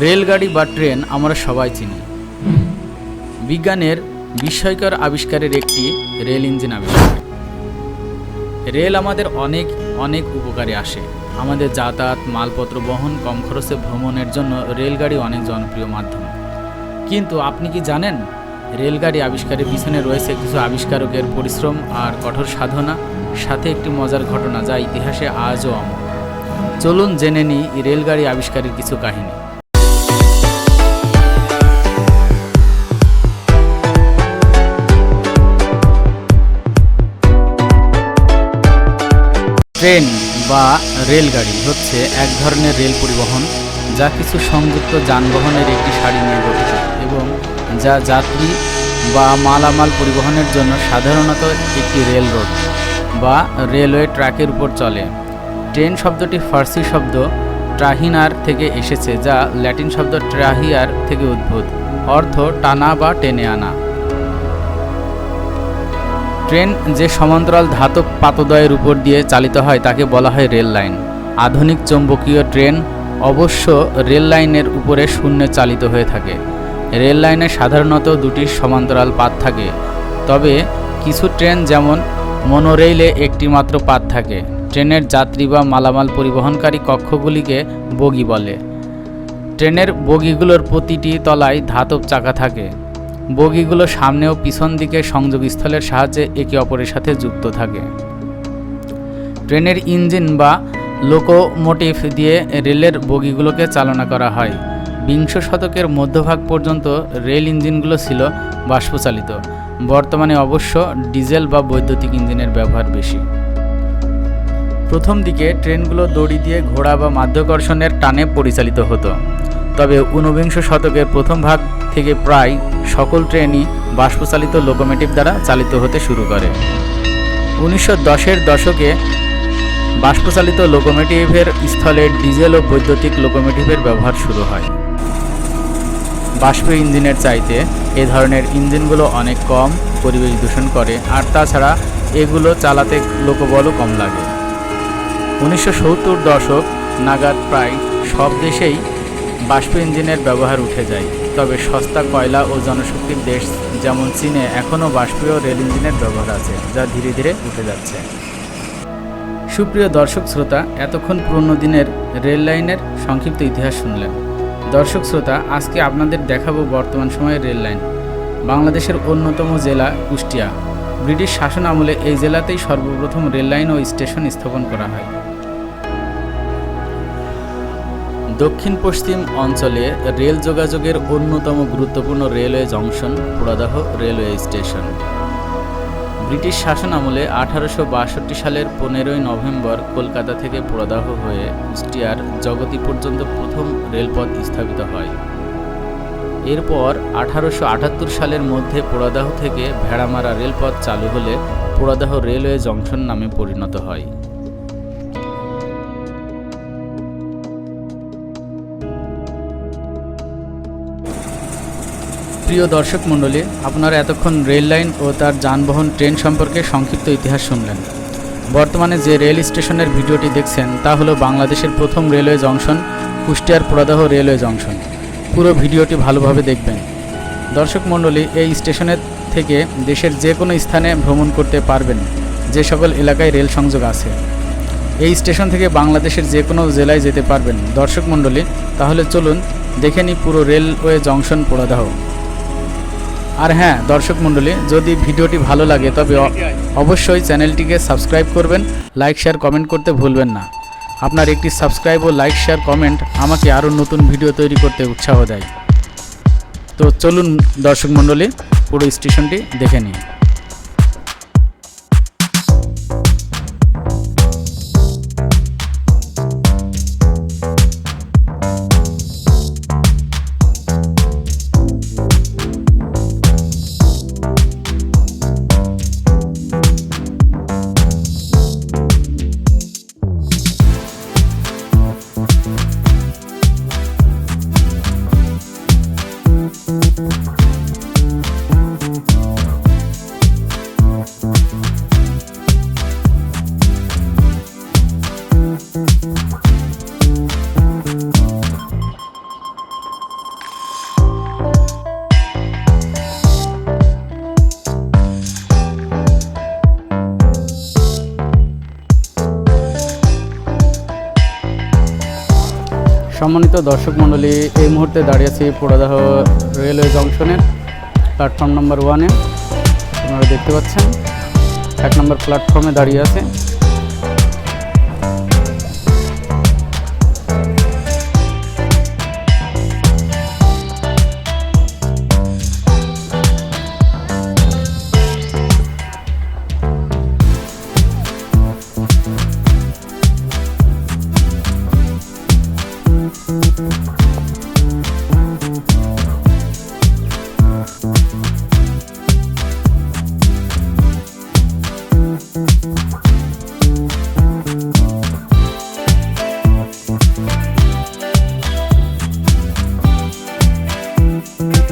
রেলগাড়ি বা ট্রেন আমরা সবাই চিনি। বিজ্ঞানের বিস্ময়কর আবিষ্কারের একটি রেল ইঞ্জিন আবিষ্কার। রেল আমাদের অনেক অনেক উপকারে আসে। আমাদের যাতায়াত, মালপত্র বহন, কম খরচে ভ্রমণের জন্য রেলগাড়ি অনেক জনপ্রিয় মাধ্যম। কিন্তু আপনি কি জানেন, রেলগাড়ি আবিষ্কারের পিছনে রয়েছে কিছু আবিষ্কারকের পরিশ্রম আর কঠোর সাধনা? সাথে একটি মজার ঘটনা যা ইতিহাসে আজও অমর। চলুন জেনে নিই রেলগাড়ি আবিষ্কারের কিছু কাহিনী। ট্রেন বা রেলগাড়ি হচ্ছে এক ধরনের রেল পরিবহন যা কিছু সংযুক্ত যানবাহনের একটি সারি নিয়ে গঠিত এবং যা যাত্রী বা মালামাল পরিবহনের জন্য সাধারণত একটি রেল রোড বা রেলওয়ে ট্র্যাকের উপর চলে। ট্রেন শব্দটি ফার্সি শব্দ ট্রাহিনার থেকে এসেছে, যা ল্যাটিন শব্দ ট্রাহিয়ার থেকে উদ্ভূত। অর্থ টানা বা টেনে আনা। ট্রেন যে সমান্তরাল ধাতব পাতদয়ের উপর দিয়ে চালিত হয় তাকে বলা হয় রেল লাইন। আধুনিক চৌম্বকীয় ট্রেন অবশ্য রেল লাইনের উপরে শূন্যে চালিত হয়ে থাকে। রেল লাইনে সাধারণত দুটি সমান্তরাল পাত থাকে। তবে কিছু ট্রেন যেমন মনোরেইলে একটি মাত্র পাত থাকে। ট্রেনের যাত্রী বা মালামাল পরিবহনকারী কক্ষগুলিকে বগি বলে। ট্রেনের বগিগুলোর প্রতিটি তলায় ধাতব চাকা থাকে। বগিগুলো সামনে ও পিছন দিকে সংযোগস্থলের সাহায্যে একে অপরের সাথে যুক্ত থাকে। ট্রেনের ইঞ্জিন বা লোকোমোটিভ দিয়ে রেলের বগিগুলোকে চালনা করা হয়। বিংশ শতকের মধ্যভাগ পর্যন্ত রেল ইঞ্জিনগুলো ছিল বাষ্পচালিত। বর্তমানে অবশ্য ডিজেল বা বৈদ্যুতিক ইঞ্জিনের ব্যবহার বেশি। প্রথম দিকে ট্রেনগুলো দড়ি দিয়ে ঘোড়া বা মাধ্যাকর্ষণের টানে পরিচালিত হতো। তবে ঊনবিংশ শতকের প্রথম ভাগ থেকে প্রায় সকল ট্রেনই বাষ্পচালিত লোকোমেটিভ দ্বারা চালিত হতে শুরু করে। উনিশশো দশের দশকে বাষ্পচালিত লোকোমেটিভের স্থলে ডিজেল ও বৈদ্যুতিক লোকোমেটিভের ব্যবহার শুরু হয়। বাষ্প ইঞ্জিনের চাইতে এ ধরনের ইঞ্জিনগুলো অনেক কম পরিবেশ দূষণ করে, আর তাছাড়া এগুলো চালাতে লোকবলও কম লাগে। উনিশশো সত্তর দশক নাগাদ প্রায় সব দেশেই বাষ্প ইঞ্জিনের ব্যবহার উঠে যায়। তবে সস্তা কয়লা ও জনশক্তির দেশ যেমন চীনে, এখনও বাষ্পীয় রেল ইঞ্জিনের ব্যবহার আছে, যা ধীরে ধীরে উঠে যাচ্ছে। সুপ্রিয় দর্শক শ্রোতা, এতক্ষণ পুরনো দিনের রেল লাইনের সংক্ষিপ্ত ইতিহাস শুনলেন। দর্শক শ্রোতা, আজকে আপনাদের দেখাবো বর্তমান সময়ের রেল লাইন। বাংলাদেশের অন্যতম জেলা কুষ্টিয়া। ব্রিটিশ শাসন আমলে এই জেলাতেই সর্বপ্রথম রেল লাইন ও স্টেশন স্থাপন করা হয়। দক্ষিণ পশ্চিম অঞ্চলে রেল যোগাযোগের অন্যতম গুরুত্বপূর্ণ railway junction Poradaha railway station. British শাসন আমলে আঠারোশো বাষট্টি সালের পনেরোই নভেম্বর কলকাতা থেকে পুরাদাহ হয়ে কুষ্টিয়ার জগতি পর্যন্ত প্রথম রেলপথ স্থাপিত হয়। এরপর আঠারোশো আটাত্তর সালের মধ্যে পোড়াদাহ থেকে ভেড়ামারা রেলপথ চালু হলে পোড়াদাহ রেলওয়ে জংশন নামে পরিণত হয়। প্রিয় দর্শক মণ্ডলী, আপনারা এতক্ষণ রেল লাইন ও তার যানবাহন ট্রেন সম্পর্কে সংক্ষিপ্ত ইতিহাস শুনলেন। বর্তমানে যে রেল স্টেশনের ভিডিওটি দেখছেন, তা হলো বাংলাদেশের প্রথম রেলওয়ে জংশন, কুষ্টিয়ার পোড়াদাহ রেলওয়ে জংশন। পুরো ভিডিওটি ভালোভাবে দেখবেন। দর্শক মণ্ডলী, এই স্টেশনের থেকে দেশের যে কোনো স্থানে ভ্রমণ করতে পারবেন, যে সকল এলাকায় রেল সংযোগ আছে। এই স্টেশন থেকে বাংলাদেশের যে কোনো জেলায় যেতে পারবেন। দর্শক মণ্ডলী, তাহলে চলুন দেখে নিই পুরো রেলওয়ে জংশন পোড়াদাহ আর হ্যাঁ দর্শক মণ্ডলী, যদি ভিডিওটি ভালো লাগে, তবে অবশ্যই চ্যানেলটিকে সাবস্ক্রাইব করবেন, লাইক, শেয়ার, কমেন্ট করতে ভুলবেন না। আপনার একটি সাবস্ক্রাইব ও লাইক, শেয়ার, কমেন্ট আমাকে আরও নতুন ভিডিও তৈরি করতে উৎসাহ দেয়। তো চলুন, দর্শক মণ্ডলী, পুরো স্টেশনটি দেখে নিই। সম্মানিত দর্শক মণ্ডলী, এই মুহূর্তে দাঁড়িয়ে আছি পোড়াদাহ রেলওয়ে জংশনের প্ল্যাটফর্ম নাম্বার ওয়ানে। আপনারা দেখতে পাচ্ছেন, এক নম্বর প্ল্যাটফর্মে দাঁড়িয়ে আছে।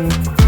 Bye.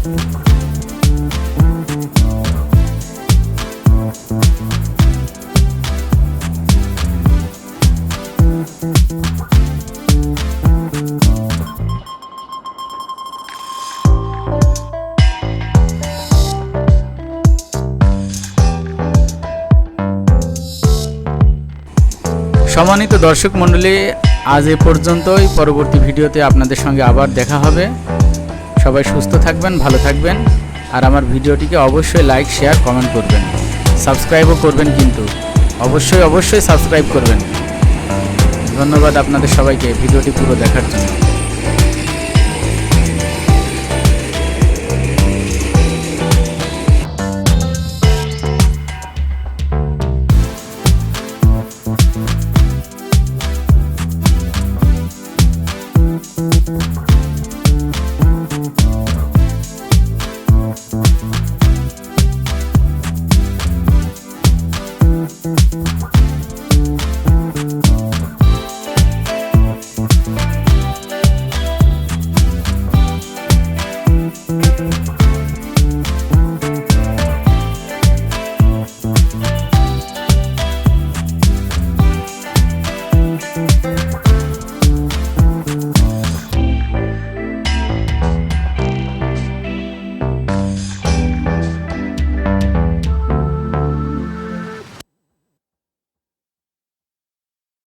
সম্মানিত দর্শক মণ্ডলী আজ এ পর্যন্তই। পরবর্তী ভিডিওতে আপনাদের সঙ্গে আবার দেখা হবে। সবাই সুস্থ থাকবেন, ভালো থাকবেন। আর আমার ভিডিওটিকে অবশ্যই লাইক শেয়ার কমেন্ট করবেন। সাবস্ক্রাইবও করবেন কিন্তু। অবশ্যই অবশ্যই সাবস্ক্রাইব করবেন। ধন্যবাদ আপনাদের সবাইকে ভিডিওটি পুরো দেখার জন্য।